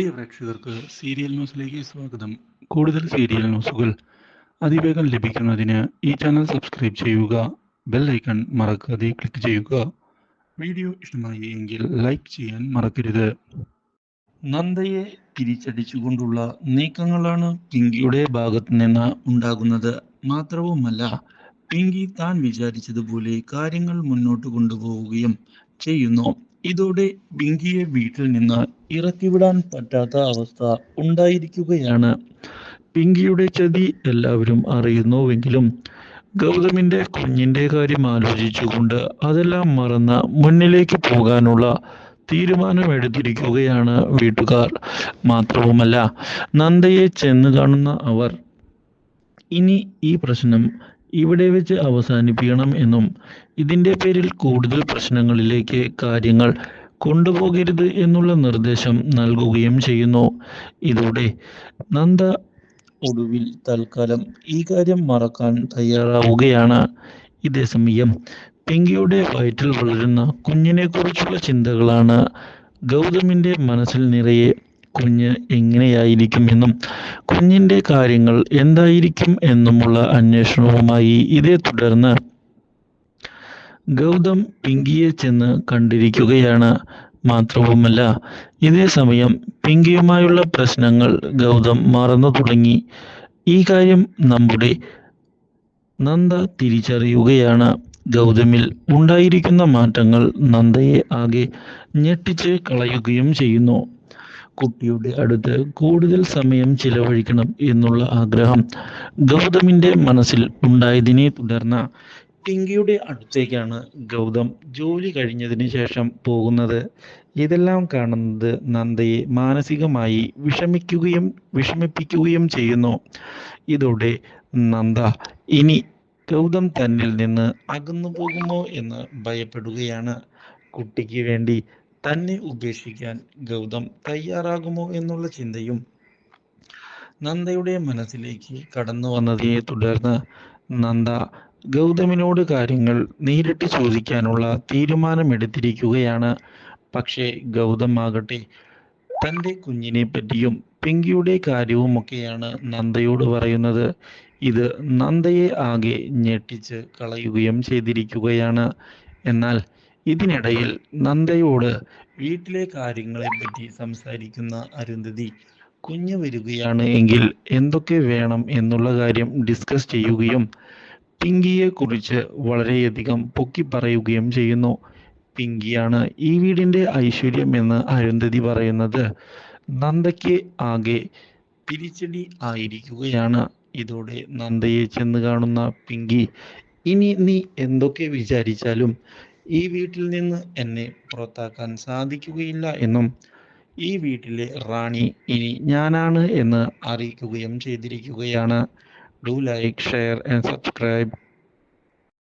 പ്രിയ പ്രേക്ഷകർക്ക് സീരിയൽ ന്യൂസിലേക്ക് സ്വാഗതം. കൂടുതൽ സീരിയൽ ന്യൂസുകൾ അതിവേഗം ലഭിക്കുന്നതിന് ഈ ചാനൽ സബ്സ്ക്രൈബ് ചെയ്യുക ബെൽ ഐക്കൺ മറക്കാതെ ക്ലിക്ക് ചെയ്യുക. വീഡിയോ ഇഷ്ടമായി എങ്കിൽ ലൈക്ക് ചെയ്യാൻ മറക്കരുത്. നന്ദയെ തിരിച്ചടിച്ചുകൊണ്ടുള്ള നീക്കങ്ങളാണ് പിങ്കിയുടെ ഭാഗത്ത് നിന്ന് ഉണ്ടാകുന്നത് മാത്രവുമല്ല പിങ്കി താൻ വിചാരിച്ചതുപോലെ കാര്യങ്ങൾ മുന്നോട്ട് കൊണ്ടുപോവുകയും ചെയ്യുന്നു. ഇതോടെ ബിങ്കിയെ വീട്ടിൽ നിന്ന് ഇറക്കിവിടാൻ പറ്റാത്ത അവസ്ഥ ഉണ്ടായിരിക്കുകയാണ്. പിങ്കിയുടെ ചതി എല്ലാവരും അറിയുന്നുവെങ്കിലും ഗൗതമിന്റെ കുഞ്ഞിന്റെ കാര്യം ആലോചിച്ചുകൊണ്ട് അതെല്ലാം മറന്ന് മുന്നിലേക്ക് പോകാനുള്ള തീരുമാനമെടുത്തിരിക്കുകയാണ് വീട്ടുകാർ. മാത്രവുമല്ല നന്ദയെ ചെന്ന് കാണുന്ന അവർ. ഇനി ഈ പ്രശ്നം ഇവിടെ വെച്ച് അവസാനിപ്പിക്കണം എന്നും ഇതിന്റെ പേരിൽ കൂടുതൽ പ്രശ്നങ്ങളിലേക്ക് കാര്യങ്ങൾ കൊണ്ടുപോകരുത് എന്നുള്ള നിർദ്ദേശം നൽകുകയും ചെയ്യുന്നു. ഇതോടെ നന്ദ ഒടുവിൽ തൽക്കാലം ഈ കാര്യം മറക്കാൻ തയ്യാറാവുകയാണ്. ഇതേസമയം പിങ്കിയുടെ വയറ്റിൽ വളരുന്ന കുഞ്ഞിനെക്കുറിച്ചുള്ള ചിന്തകളാണ് ഗൗതമിന്റെ മനസ്സിൽ നിറയെ കുഞ്ഞ് എങ്ങനെയായിരിക്കും എന്നും കുഞ്ഞിന്റെ കാര്യങ്ങൾ എന്തായിരിക്കും എന്നുമുള്ള അന്വേഷണവുമായി ഇതേ തുടർന്ന് ഗൗതം പിങ്കിയെ ചെന്ന് കണ്ടിരിക്കുകയാണ്. മാത്രവുമല്ല ഇതേ സമയം പിങ്കിയുമായുള്ള പ്രശ്നങ്ങൾ ഗൗതം മറന്നു തുടങ്ങി. ഈ കാര്യം നമ്മുടെ നന്ദ തിരിച്ചറിയുകയാണ്. ഗൗതമിൽ ഉണ്ടായിരിക്കുന്ന മാറ്റങ്ങൾ നന്ദയെ ആകെ ഞെട്ടിച്ച് കളയുകയും ചെയ്യുന്നു. കുട്ടിയുടെ അടുത്ത് കൂടുതൽ സമയം ചിലവഴിക്കണം എന്നുള്ള ആഗ്രഹം ഗൗതമിന്റെ മനസ്സിൽ ഉണ്ടായതിനെ തുടർന്ന് പിങ്കിയുടെ അടുത്തേക്കാണ് ഗൗതം ജോലി കഴിഞ്ഞതിന് ശേഷം പോകുന്നത്. ഇതെല്ലാം കാണുന്നത് നന്ദയെ മാനസികമായി വിഷമിക്കുകയും വിഷമിപ്പിക്കുകയും ചെയ്യുന്നു. ഇതോടെ നന്ദ ഇനി ഗൗതം തന്നിൽ നിന്ന് അകന്നു പോകുമോ എന്ന് ഭയപ്പെടുകയാണ്. കുട്ടിക്ക് വേണ്ടി തന്നെ ഉപേക്ഷിക്കാൻ ഗൗതം തയ്യാറാകുമോ എന്നുള്ള ചിന്തയും നന്ദയുടെ മനസ്സിലേക്ക് കടന്നു വന്നതിനെ തുടർന്ന് നന്ദ ഗൗതമിനോട് കാര്യങ്ങൾ നേരിട്ട് ചോദിക്കാനുള്ള തീരുമാനമെടുത്തിരിക്കുകയാണ്. പക്ഷേ ഗൗതം ആകട്ടെ തന്റെ കുഞ്ഞിനെ പറ്റിയും പിങ്കിയുടെ കാര്യവുമൊക്കെയാണ് നന്ദയോട് പറയുന്നത്. ഇത് നന്ദയെ ആകെ ഞെട്ടിച്ച് കളയുകയും ചെയ്തിരിക്കുകയാണ്. എന്നാൽ ഇതിനിടയിൽ നന്ദയോട് വീട്ടിലെ കാര്യങ്ങളെ പറ്റി സംസാരിക്കുന്ന അരുന്ധതി കുഞ്ഞ് വരികയാണ് എങ്കിൽ എന്തൊക്കെ വേണം എന്നുള്ള കാര്യം ഡിസ്കസ് ചെയ്യുകയും പിങ്കിയെ കുറിച്ച് വളരെയധികം പൊക്കി പറയുകയും ചെയ്യുന്നു. പിങ്കിയാണ് ഈ വീടിന്റെ ഐശ്വര്യം എന്ന് അരുന്ധതി പറയുന്നത്. നന്ദയ്ക്ക് ആകെ തിരിച്ചടി ആയിരിക്കുകയാണ്. ഇതോടെ നന്ദയെ ചെന്ന് കാണുന്ന പിങ്കി ഇനി നീ എന്തൊക്കെ വിചാരിച്ചാലും ഈ വീട്ടിൽ നിന്ന് എന്നെ പുറത്താക്കാൻ സാധിക്കുകയില്ല എന്നും ഈ വീട്ടിലെ റാണി ഇനി ഞാനാണ് എന്ന് അറിയിക്കുകയും ചെയ്തിരിക്കുകയാണ്. Do like share and subscribe